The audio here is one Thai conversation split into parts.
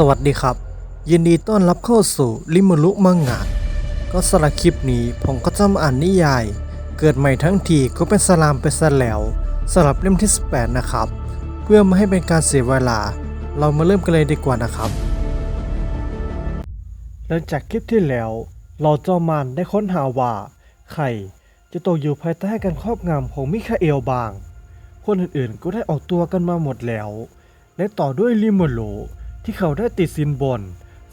สวัสดีครับ ยินดีต้อนรับเข้าสู่ลิมลุมังงะก็สำหรับคลิปนี้ผมก็จะมาอ่านนิยาย เกิดใหม่ทั้งทีก็เป็นสลามไปซะแล้วสำหรับเล่มที่ 18 นะครับ เพื่อไม่ให้เป็นการเสียเวลา เรามาเริ่มกันเลยดีกว่านะครับหลังจากคลิปที่แล้ว เราจอมานได้ค้นหาว่าใครจะตกอยู่ภายใต้การครอบงำของมิคาเอลบาง คนอื่นๆก็ได้ออกตัวกันมาหมดแล้วและต่อด้วยลิมโล ที่เขาได้ติดสินบน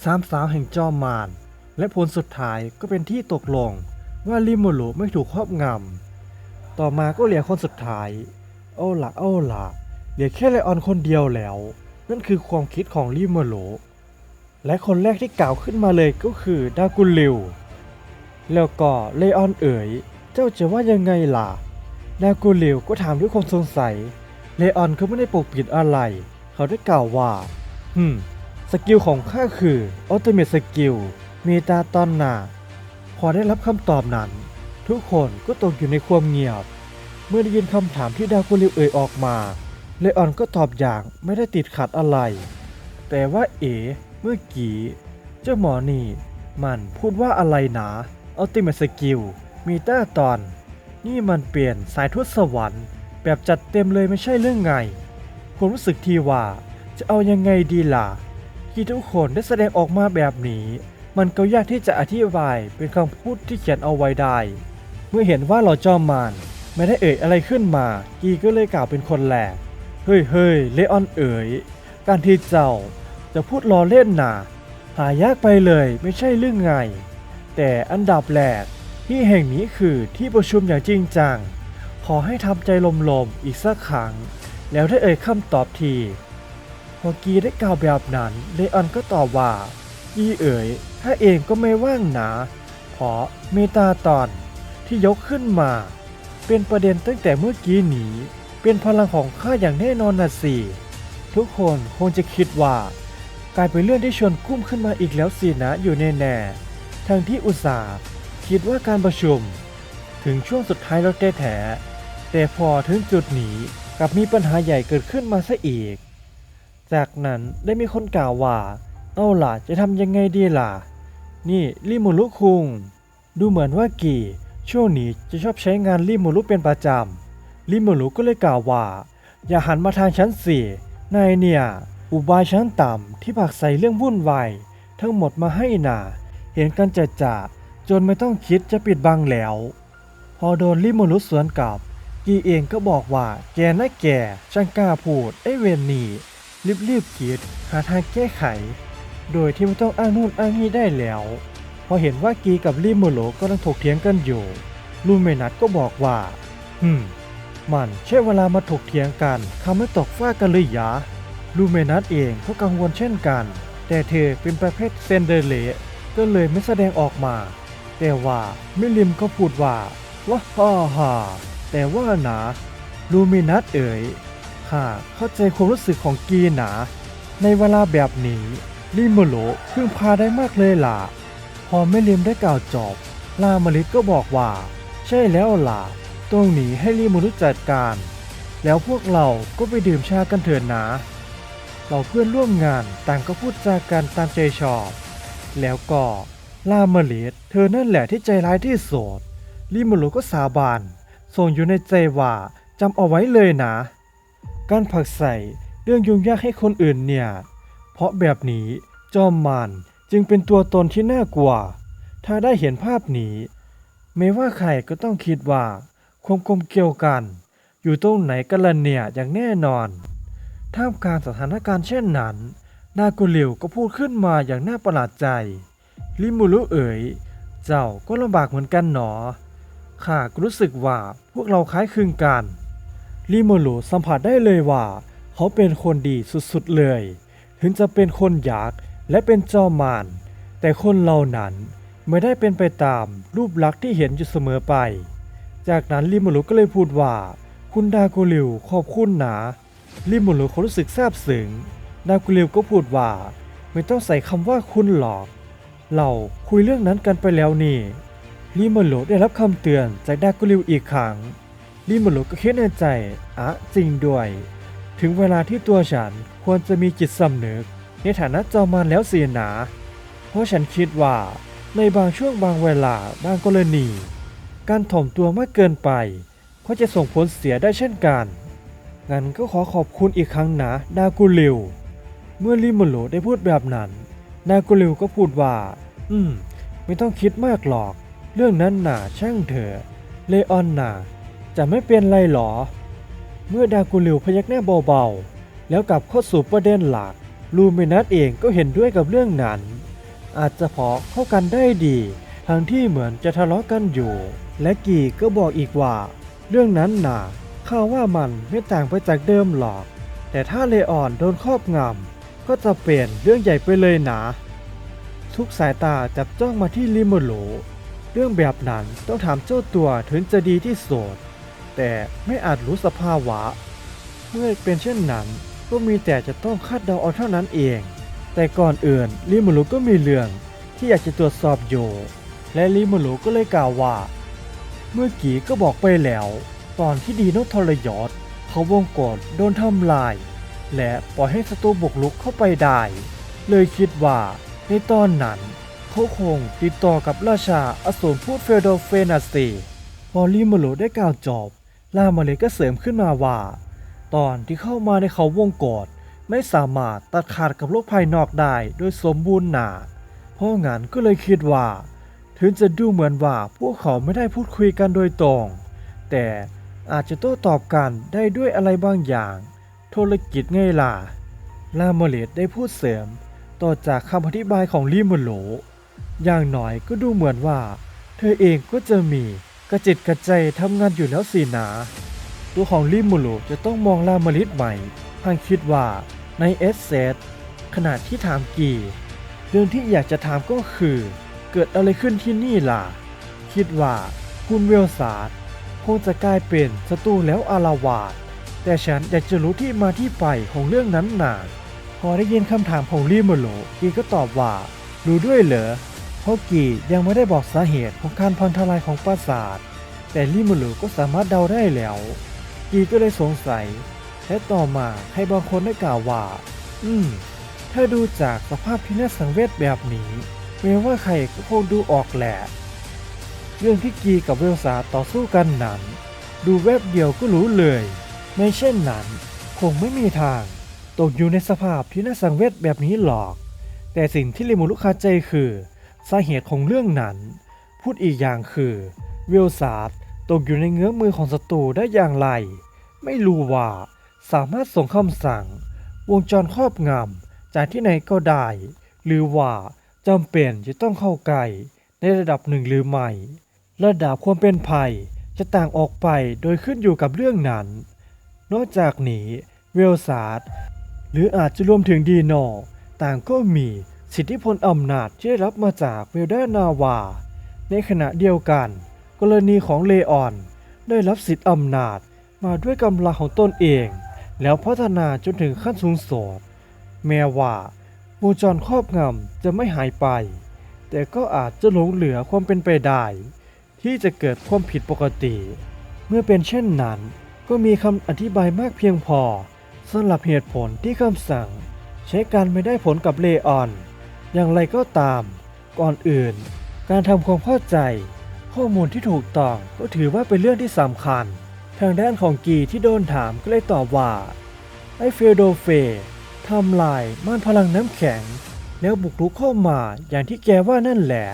สามสาวแห่งจอมมารและผลสุดท้ายก็เป็นที่ตกลงว่าลิโมโลไม่ถูกครอบงำ ต่อมาก็เหลือคนสุดท้ายเอาละเอาละเหลือแค่ไลออนคนเดียวแล้ว นั่นคือความคิดของลิโมโลและคนแรกที่กล่าวขึ้นมาเลยก็คือดากุลิว แล้วก็เลออนเอ๋ย เจ้าจะว่ายังไงล่ะ ดากูลิวก็ถามด้วยความสงสัย เลออนเขาไม่ได้ปกปิดอะไร เขาได้กล่าวว่า ฮึมสกิลของข้าคืออัลติเม e สกิลเมตาตอนนาพอได้รับคำตอบนั้น ทุกคนก็ตกอยู่ในความเงียบ เมื่อได้ยินคำถามที่ดากูลิวเอ่ยออกมาเลออนก็ตอบอย่างไม่ได้ติดขัดอะไร แต่ว่าเอ๋เมื่อกี้เจ้าหมอนี่ มันพูดว่าอะไรนะอัลติเม e สกิลมีต้าตอน นี่มันเปลี่ยนสายทวดสวรรค์ แบบจัดเต็มเลยไม่ใช่เรื่องไง ผมรู้สึกทีว่า จะเอายังไงดีล่ะ ที่ทุกคนได้แสดงออกมาแบบนี้ มันก็ยากที่จะอธิบายเป็นคำพูดที่เขียนเอาไว้ได้ เมื่อเห็นว่าเราจอมมานไม่ได้เอ่ยอะไรขึ้นมา กีก็เลยกล่าวเป็นคนแรกเฮ้ยเฮ้ยเลออนเอ๋ย การที่เจ้าจะพูดล้อเล่นน่ะหายากไปเลยไม่ใช่เรื่องไง แต่อันดับแรกที่แห่งนี้คือที่ประชุมอย่างจริงจัง ขอให้ทำใจลมๆอีกสักครั้ง แล้วได้เอ่ยคำตอบที พอกีได้กล่าวแบบนั้น เลออนก็ตอบว่ากีเอ๋ยถ้าเองก็ไม่ว่างนะเพราะเมตาตอนที่ยกขึ้นมา เป็นประเด็นตั้งแต่เมื่อกี้นี้ เป็นพลังของข้าอย่างแน่นอนนะสิทุกคนคงจะคิดว่ากลายเป็นเรื่องที่ชวนกุ้มขึ้นมาอีกแล้วสินะอยู่แน่ๆทั้งที่อุตส่าห์คิดว่าการประชุม ถึงช่วงสุดท้ายแล้วแท้แต่พอถึงจุดนี้กลับมีปัญหาใหญ่เกิดขึ้นมาซะอีก จากนั้นได้มีคนกล่าวว่า เอาล่ะจะทำยังไงดีล่ะ นี่ริมูรุคุง ดูเหมือนว่ากี่ช่วงนี้จะชอบใช้งานริมูรุเป็นประจำริมูรุก็เลยกล่าวว่า อย่าหันมาทางฉันสินายเนี่ย อุบายชั้นต่ำที่ผักใส่เรื่องวุ่นวายทั้งหมดมาให้น่ะเห็นกันจะจะจนไม่ต้องคิดจะปิดบังแล้ว พอโดนริมูรุสวนกลับ กีเองก็บอกว่าแกน่ะแกช่างกล้าพูดไอ้เวนนี่ รีบๆคิดหาทางแก้ไข โดยที่ไม่ต้องอ้างนู่นอ้างนี่ได้แล้ว พอเห็นว่ากีกับริมูรุกำลังถกเถียงกันอยู่ลูเมนัทก็บอกว่าฮึมมันใช่เวลามาถกเถียงกันทำให้ตกฟ้ากันเลยยะลูเมนัทเองก็กังวลเช่นกัน แต่เธอเป็นประเภทเซนเดเลก็เลยไม่แสดงออกมา แต่ว่ามิลิมก็พูดว่าว้าฮ่าฮ่าแต่ว่านะลูเมนัสเอ๋ย ข้าเข้าใจความรู้สึกของกีนะในเวลาแบบนี้ลิโมโลพึ่งพาได้มากเลยล่ะ พอไมิลิมได้กล่าวจบลามาริสก็บอกว่า ใช่แล้วล่ะ ตรงนี้ให้ลิโมนุจัดการ แล้วพวกเราก็ไปดื่มชากันเถิดนะเราเพื่อนร่วมงานต่างก็พูดจากันตามใจชอบ แล้วก็ลามาริสเธอนั่นแหละที่ใจร้ายที่สุดลิโมโลก็สาบานส่งอยู่ในใจว่าจำเอาไว้เลยนะ การผักใส่เรื่องยุ่งยากให้คนอื่นเนี่ย เพราะแบบนี้จอมมานจึงเป็นตัวตนที่น่ากลัว ถ้าได้เห็นภาพนี้ไม่ว่าใครก็ต้องคิดว่าความกลมเกี่ยวกัน อยู่ตรงไหนกันละเนี่ยอย่างแน่นอน ท่ามกลางสถานการณ์เช่นนั้น นากุลิวก็พูดขึ้นมาอย่างน่าประหลาดใจ ลิมูรุเอ๋ย เจ้าก็ลำบากเหมือนกันหนอข้าก็รู้สึกว่าพวกเราคล้ายคลึงกัน ลิโมโลสัมผัสได้เลยว่า เขาเป็นคนดีสุดๆเลย ถึงจะเป็นคนอยากและเป็นจอมมารแต่คนเหล่านั้นไม่ได้เป็นไปตามรูปลักษณ์ที่เห็นอยู่เสมอไป จากนั้นลิโมโลก็เลยพูดว่า คุณดาโกลิวขอบคุณนะลิโมโลเขารู้สึกซาบซึ้งดาโกลิวก็พูดว่า ไม่ต้องใส่คำว่าคุณหรอก เราคุยเรื่องนั้นกันไปแล้วนี่ลิโมโลได้รับคำเตือนจากดากุลิวอีกครั้ง ลิโมโลก็คิดในใจอะจริงด้วย ถึงเวลาที่ตัวฉันควรจะมีจิตสำนึก ในฐานะจอมมารแล้วเสียหนาเพราะฉันคิดว่าในบางช่วงบางเวลาบางกรณี การถ่อมตัวมากเกินไป ก็จะส่งผลเสียได้เช่นกัน งั้นก็ขอขอบคุณอีกครั้งนะดากูลิว เมื่อลิมโลได้พูดแบบนั้น ดากูลิวก็พูดว่า อืม ไม่ต้องคิดมากหรอก เรื่องนั้นหน่ะช่างเถอะเลออนน่ะ จะไม่เป็นไรหรอ เมื่อดากูลิวพยักหน้าเบาๆ แล้วกลับเข้าสู่ประเด็นหลัก ลูเมนัสเองก็เห็นด้วยกับเรื่องนั้น อาจจะพอเข้ากันได้ดี ทั้งที่เหมือนจะทะเลาะกันอยู่ และกีก็บอกอีกว่า เรื่องนั้นน่ะข้าว่ามันไม่ต่างไปจากเดิมหรอก แต่ถ้าเลออนโดนครอบงำก็จะเปลี่ยนเรื่องใหญ่ไปเลยนะ ทุกสายตาจับจ้องมาที่ลิโมโลเรื่องแบบนั้นต้องถามเจ้าตัวถึงจะดีที่สุด แต่ไม่อาจรู้สภาวะ เมื่อเป็นเช่นนั้น ก็มีแต่จะต้องคาดเดาเอาเท่านั้นเอง แต่ก่อนอื่นลิโมโลก็มีเรื่องที่อยากจะตรวจสอบอยู่ และลิโมโลก็เลยกล่าวว่า เมื่อกี้ก็บอกไปแล้ว ตอนที่ดีโนทรยศเขาวงกฏโดนทำลาย และปล่อยให้ศัตรูบุกลุกเข้าไปได้ เลยคิดว่าในตอนนั้นเขาคงติดต่อกับราชาอสูรพูดเฟโดเฟนาซีพอลิโมโลได้กล่าวจบ ลามาเลก็เสริมขึ้นมาว่า ตอนที่เข้ามาในเขาวงกฏไม่สามารถตัดขาดกับโลกภายนอกได้โดยสมบูรณ์หนาเพราะงั้นก็เลยคิดว่า ถึงจะดูเหมือนว่าพวกเขาไม่ได้พูดคุยกันโดยตรง แต่อาจจะโต้ตอบกันได้ด้วยอะไรบางอย่าง ธุรกิจไงล่ะลาโมเลตได้พูดเสริม ต่อจากคำอธิบายของลิมโล อย่างหน้อยก็ดูเหมือนว่า เธอเองก็จะมี กระจิตกระใจทำงานอยู่แล้วสินะตัวของลิโมโลจะต้องมองลามาลิสใหม่พังคิดว่าในเอสเซตขณะที่ถามกีเรื่องที่อยากจะถามก็คือ เกิดอะไรขึ้นที่นี่ล่ะ คิดว่าคุณเวลซาร์ดคงจะกลายเป็นศัตรูแล้วอาราวาสแต่ฉันอยากจะรู้ที่มาที่ไปของเรื่องนั้นน่ะพอได้ยินคำถามของลิโมโลกีก็ตอบว่า รู้ด้วยเหรอ เพราะกียังไม่ได้บอกสาเหตุของการพังทลายของปราสาท แต่ลิมโลก็สามารถเดาได้แล้ว กีก็เลยสงสัย และต่อมาให้บางคนได้กล่าวว่า อืม ถ้าดูจากสภาพพินาศสังเวชแบบนี้แม้ว่าใครก็คงดูออกแหละ เรื่องที่กีกับเวลซาต่อสู้กันนั้น ดูแวบเดียวก็รู้เลย ไม่เช่นนั้น คงไม่มีทาง ตกอยู่ในสภาพที่น่าสังเวชแบบนี้หรอก แต่สิ่งที่ลิมูลุคาใจคือ สาเหตุของเรื่องนั้น พูดอีกอย่างคือเวลซาร์ดตกอยู่ในเงื้อมือของศัตรูได้อย่างไร ไม่รู้ว่าสามารถส่งคำสั่ง วงจรครอบงำจากที่ไหนก็ได้ หรือว่าจำเป็นจะต้องเข้าใกล้ในระดับหนึ่งหรือไม่ ระดับความเป็นภัยจะต่างออกไปโดยขึ้นอยู่กับเรื่องนั้น นอกจากนี้เวลซาร์ดหรืออาจจะรวมถึงดีโนต่างก็มี สิทธิพลอำนาจที่ได้รับมาจากเวลดานาวา ในขณะเดียวกัน กรณีของเลออน ได้รับสิทธิอำนาจมาด้วยกำลังของตนเอง แล้วพัฒนาจนถึงขั้นสูงสุดแม้ว่าวงจรครอบงำจะไม่หายไป แต่ก็อาจจะหลงเหลือความเป็นไปได้ ที่จะเกิดความผิดปกติ เมื่อเป็นเช่นนั้น ก็มีคำอธิบายมากเพียงพอสำหรับเหตุผลที่คำสั่ง ใช้การไม่ได้ผลกับเลออน อย่างไรก็ตาม ก่อนอื่น การทำความเข้าใจ ข้อมูลที่ถูกต้องก็ถือว่าเป็นเรื่องที่สำคัญ ทางด้านของกีที่โดนถามก็เลยตอบว่าไอเฟลโดเฟทำลายม่านพลังน้ำแข็ง แล้วบุกรุกเข้ามาอย่างที่แกว่านั่นแหละ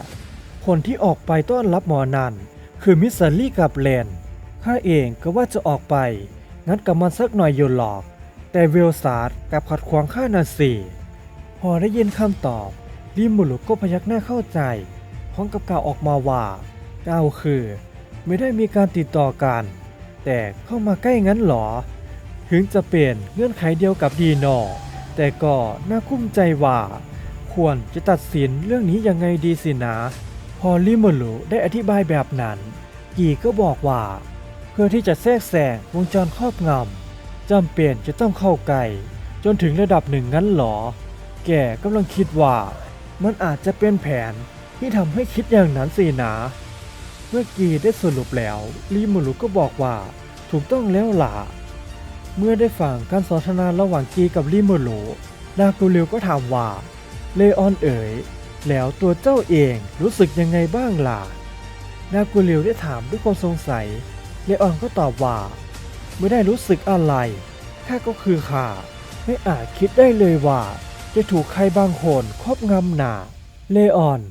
คนที่ออกไปต้อนรับหมอนันคือมิสซัลลี่กับเลนข้าเองก็ว่าจะออกไป งั้นกับมันสักหน่อยอยู่หรอก แต่เวลซาร์ดกับขัดขวางข้านาสีพอได้ยินคำตอบ ลิมูลุก็พยักหน้าเข้าใจ พร้อมกับกล่าวออกมาว่ากล่าวคือ ไม่ได้มีการติดต่อกัน แต่เข้ามาใกล้งั้นหรอ ถึงจะเป็นเงื่อนไขเดียวกับดีโนแต่ก็น่าคุ้มใจว่า ควรจะตัดสินเรื่องนี้ยังไงดีสินะ พอลิมูลุได้อธิบายแบบนั้น กีก็บอกว่า เพื่อที่จะแทรกแซงวงจรครอบงำจำเป็นจะต้องเข้าใกล้จนถึงระดับหนึ่งงั้นหรอ แกกำลังคิดว่า มันอาจจะเป็นแผนที่ทำให้คิดอย่างนั้นสินะ เมื่อกีได้สรุปแล้วลีมูลุก็บอกว่าถูกต้องแล้วล่ะ เมื่อได้ฟังการสนทนาระหว่างกีกับลีมูลุนากูริวก็ถามว่าเลออนเอ๋ยแล้วตัวเจ้าเองรู้สึกยังไงบ้างล่ะนากูริวได้ถามด้วยความสงสัย เลออนก็ตอบว่า ไม่ได้รู้สึกอะไรข้าก็คือข้าไม่อาจคิดได้เลยว่า จะถูกใครบางคนครอบงำหนาเลออน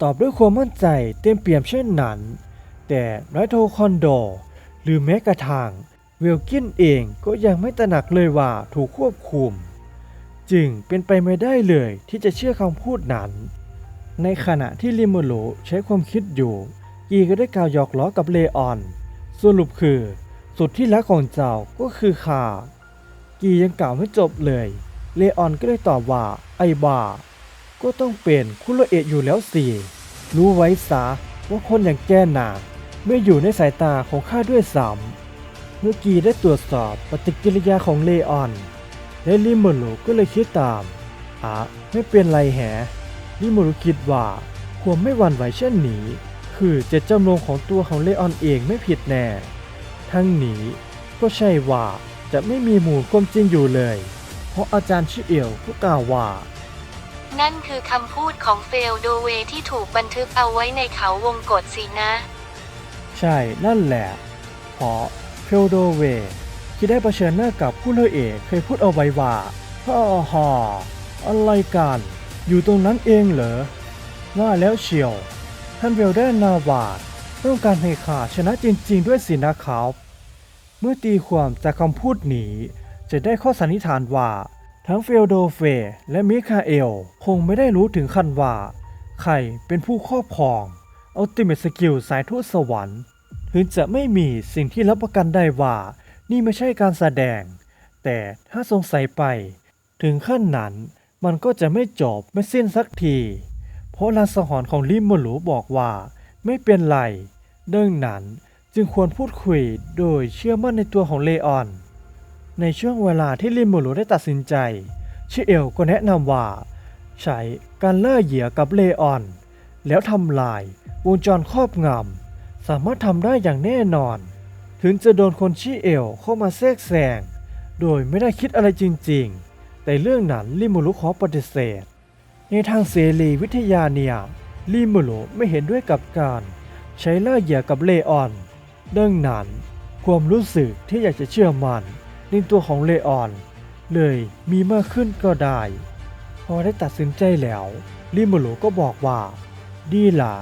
ตอบด้วยความมั่นใจเต็มเปี่ยมเช่นนั้น แต่น้อยโทคอนโด หรือแม้กระทั่งเวลกินเองก็ยังไม่ตระหนักเลยว่าถูกควบคุม จึงเป็นไปไม่ได้เลยที่จะเชื่อคำพูดนั้น ในขณะที่ลิมโลใช้ความคิดอยู่กีก็ได้กล่าวหยอกล้อกับเลออน สรุปคือ สุดที่รักของเจ้าก็คือขากียังกล่าวไม่จบเลย เลออนก็ได้ตอบว่า ไอ้บ้าก็ต้องเป็นคุโรเอะอยู่แล้วสิ รู้ไว้ซะว่าคนอย่างแกน่ะไม่อยู่ในสายตาของข้าด้วยซ้ำเมื่อกี้ได้ตรวจสอบปฏิกิริยาของเลออน และลิมูโลก็เลยคิดตามอะไม่เป็นไรแฮลิมูโลคิดว่าความไม่หวั่นไหวเช่นนี้ คือเจตจำนงของตัวของเลออนเองไม่ผิดแน่ ทั้งนี้ก็ใช่ว่าจะไม่มีหมูลความจริงอยู่เลย ราะอาจารย์ชิเอียวก็กล่าวว่า นั่นคือคำพูดของเฟลโดเวที่ถูกบันทึกเอาไว้ในเขาวงกฏสินะ ใช่นั่นแหละเพราะเฟลโดเวที่ได้เผชิญหน้ากับผู้เลอเอกเคยพูดเอาไว้ว่าฮ่าฮ่าอะไรกัน อยู่ตรงนั้นเองเหรอว่าแล้วเชียว ท่านเวลเดนนาวาดต้องการให้ข้าชนะจริง ๆ ด้วยสินะครับ เมื่อตีความจากคำพูดนี้ จะได้ข้อสันนิษฐานว่า ทั้งเฟลโดเฟและมิคาเอล คงไม่ได้รู้ถึงขั้นว่า ใครเป็นผู้ครอบครองอัลติเม e สกิลสายทูตสวรรค์ถึงจะไม่มีสิ่งที่รับประกันได้ว่า นี่ไม่ใช่การแสดง แต่ถ้าสงสัยไป ถึงขั้นนั้นมันก็จะไม่จบไม่สิ้นสักที เพราะลางสังหรณ์ของลิมโมลูบอกว่าไม่เป็นไรดังนั้นจึงควรพูดคุยโดยเชื่อมั่นในตัวของเลออน ในช่วงเวลาที่ลิมโมลูได้ตัดสินใจ ชิเอลก็แนะนำว่า ใช้การเล่าเหยื่อกับเลออน แล้วทำลายวงจรครอบงำสามารถทำได้อย่างแน่นอน ถึงจะโดนคนชิเอลเข้ามาแทรกแซงโดยไม่ได้คิดอะไรจริงๆ แต่เรื่องนั้นลิมูรุขอปฏิเสธ ในทางเสรีวิทยาเนี่ยลิมูรุไม่เห็นด้วยกับการใช้ล่าเหยื่อกับเลออน ดังนั้นความรู้สึกที่อยากจะเชื่อมัน ในตัวของเลออน เลยมีมากขึ้นก็ได้ พอได้ตัดสินใจแล้วลิมูรุก็บอกว่าดีละ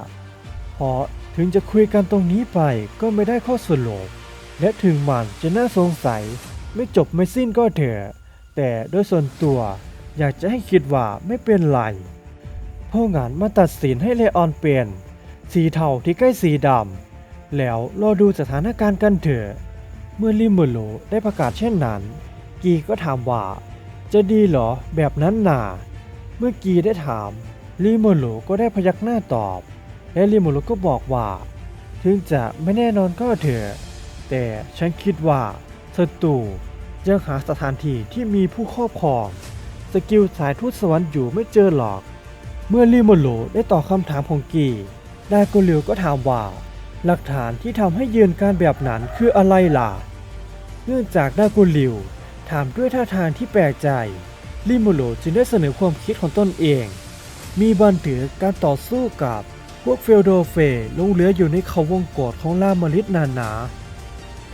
เพราะถึงจะคุยกันตรงนี้ไปก็ไม่ได้ข้อสรุปและถึงมันจะน่าสงสัยไม่จบไม่สิ้นก็เถอะแต่โดยส่วนตัวอยากจะให้คิดว่าไม่เป็นไรเพราะงานมาตัดสินให้เลออนเปลี่ยนสีเทาที่ใกล้สีดำแล้วรอดูสถานการณ์กันเถอะ เมื่อลิมูโลได้ประกาศเช่นนั้น กีก็ถามว่า จะดีเหรอแบบนั้นน่ะเมื่อกีได้ถามลิมูโลก็ได้พยักหน้าตอบ และลิมูโลก็บอกว่า ถึงจะไม่แน่นอนก็เถอะแต่ฉันคิดว่าศัตรูยังหาสถานที่ที่มีผู้ครอบครองสกิลสายทูตสวรรค์อยู่ไม่เจอหรอก เมื่อลิมโมโลได้ตอบคำถามของกีดาโกเลียวก็ถามว่า หลักฐานที่ทำให้ยืนการแบบนั้นคืออะไรล่ะ เนื่องจากดากเลียวถามด้วยท่าทางที่แปลกใจ ลิโมโลจึงได้เสนอความคิดของตนเอง มีบันทึกการต่อสู้กับพวกเฟลโดเฟลงเหลืออยู่ในเขาวงกฏของลามลิดนานา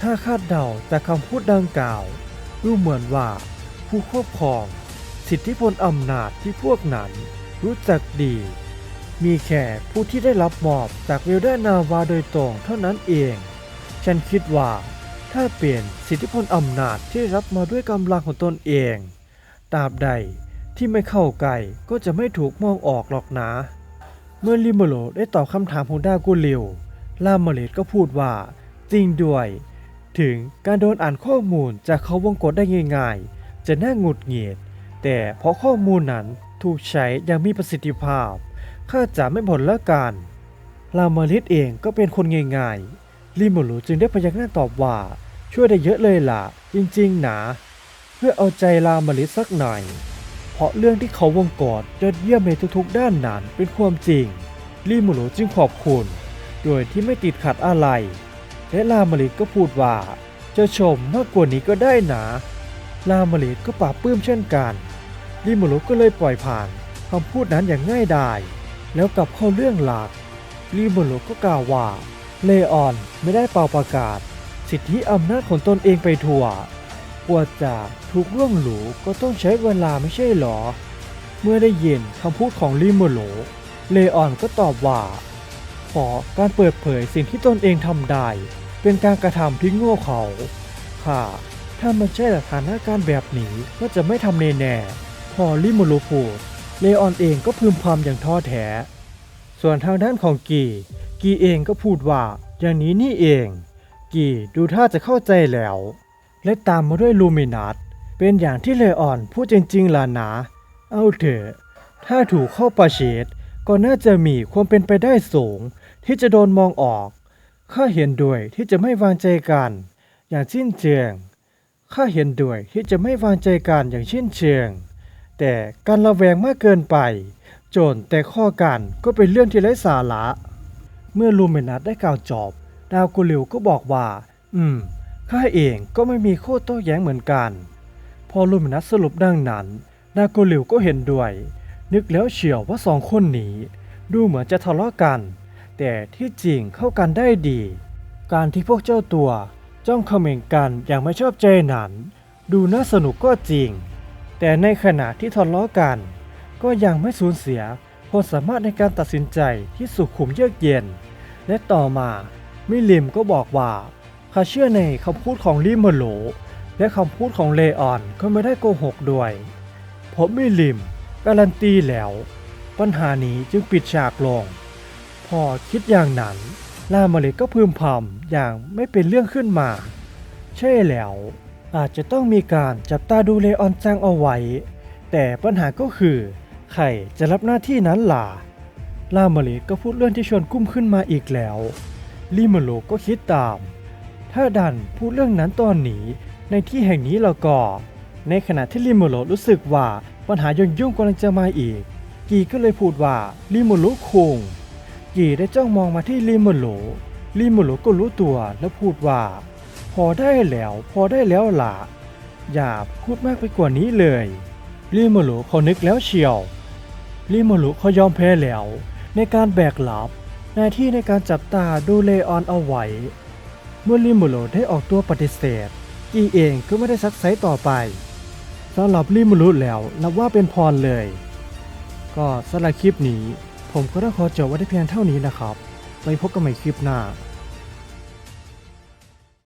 ถ้าคาดเดาจากคำพูดดังกล่าว ดูเหมือนว่า ผู้ครอบครอง สิทธิพลอำนาจที่พวกนั้นรู้จักดี มีแค่ผู้ที่ได้รับมอบจากเวลเดนาวาโดยตรงเท่านั้นเอง ฉันคิดว่า ถ้าเปลี่ยนสิทธิพลอำนาจที่รับมาด้วยกำลังของตนเอง ตราบใดที่ไม่เข้าใกล้ก็จะไม่ถูกมองออกหรอกนะ เมื่อลิโมโลได้ตอบคำถามของดากูลิวลามาเลตก็พูดว่าจริงด้วย ถึงการโดนอ่านข้อมูลจากเขาวงกฏได้ง่ายๆ จะน่าหงุดหงิด แต่เพราะข้อมูลนั้นถูกใช้อย่างมีประสิทธิภาพข้าจะไม่ผลละกันลามาลิตเองก็เป็นคนง่ายๆ ลิโมโลจึงได้พยักหน้าตอบว่า ช่วยได้เยอะเลยล่ะ จริงๆ นะ เพื่อเอาใจลามาลิสักหน่อย เพราะเรื่องที่เขาวงกฏยอดเยี่ยมในทุกๆ ด้านนั้นเป็นความจริงลิมูโรจึงขอบคุณ โดยที่ไม่ติดขัดอะไร และลามาลิก็พูดว่า จะชมมากกว่านี้ก็ได้นะ ลามาลิตก็ปราบปื้มเช่นกันลิมูรุก็เลยปล่อยผ่านคำพูดนั้นอย่างง่ายดายแล้วกลับเข้าเรื่องหลักลิมูรุก็กล่าวว่า เลออนไม่ได้เป่าประกาศ สิทธิอำนาจของตนเองไปทั่วกว่าจะถูกล่วงหลูก็ต้องใช้เวลาไม่ใช่หรอ เมื่อได้ยินคำพูดของลิมูรุเลออนก็ตอบว่า ขอการเปิดเผยสิ่งที่ตนเองทำได้ เป็นการกระทำที่โง่เขลาค่ะ ถ้ามันใช่สถานการณ์แบบนี้ก็จะไม่ทำแน่ๆพอลิมูรุพูดเลออนเองก็พึมพำอย่างท้อแท้ ส่วนทางด้านของกี กีเองก็พูดว่าอย่างนี้นี่เอง กีดูท่าจะเข้าใจแล้ว และตามมาด้วยลูมินัสเป็นอย่างที่เลออนพูดจริงๆล่ะนะเอาเถอะถ้าถูกเข้าประเชดก็น่าจะมีความเป็นไปได้สูง ที่จะโดนมองออกข้าเห็นด้วยที่จะไม่วางใจกัน อย่างสิ้นเชิงข้าเห็นด้วยที่จะไม่วางใจกันอย่างสิ้นเชิงแต่การระแวงมากเกินไป โจนแต่ข้อกันก็เป็นเรื่องที่ไร้สาระ เมื่อลูเมนัสได้กล่าวจบ ดาวกุลิวก็บอกว่า อืม ข้าเองก็ไม่มีข้อโต้แย้งเหมือนกัน พอลูเมนัสสรุปดังนั้น ดาวกุลิวก็เห็นด้วย นึกแล้วเฉียวว่าสองคนนี้ ดูเหมือนจะทะเลาะกัน แต่ที่จริงเข้ากันได้ดี การที่พวกเจ้าตัวจ้องเขม่งกันอย่างไม่ชอบใจนั้น ดูน่าสนุกก็จริง แต่ในขณะที่ทะเลาะกัน ก็ยังไม่สูญเสีย ความสามารถในการตัดสินใจที่สุขุมเยือกเย็น และต่อมามิลิมก็บอกว่าเขาเชื่อในคำพูดของลิมโล และคำพูดของเลออนก็ไม่ได้โกหกด้วยผมมิลิมการันตีแล้ว ปัญหานี้จึงปิดฉากลง พอคิดอย่างนั้นลามาเลก็พึมพำอย่างไม่เป็นเรื่องขึ้นมา ใช่แล้ว อาจจะต้องมีการจับตาดูเลออนจังเอาไว้ แต่ปัญหาก็คือ ใครจะรับหน้าที่นั้นล่ะลามาเลก็พูดเรื่องที่ชวนกุ้มขึ้นมาอีกแล้วลิมาโลก็คิดตาม ถ้าดันพูดเรื่องนั้นตอนนี้ในที่แห่งนี้เราก็ ในขณะที่ลิมาโลรู้สึกว่าปัญหายุ่งยุ่งกำลังจะมาอีก กีก็เลยพูดว่าลิมาโลคง กีได้จ้องมองมาที่ลิมาโลลิมาโลก็รู้ตัวแล้วพูดว่า พอได้แล้ว พอได้แล้วล่ะอย่าพูดมากไปกว่านี้เลยลิมาโลเขานึกแล้วเชียว ลิมาโลเขายอมแพ้แล้ว ในการแบกรับหน้าที่ในการจับตาดูเลออนเอาไว้ เมื่อลิมาโลได้ออกตัวปฏิเสธ กีเองก็ไม่ได้ซักไซต่อไปสำหรับลิมาโลแล้วนับว่าเป็นพรเลย ก็สำหรับคลิปนี้ ผมก็ต้องขอจบไว้ที่เพียงเท่านี้นะครับไว้พบกันใหม่คลิปหน้า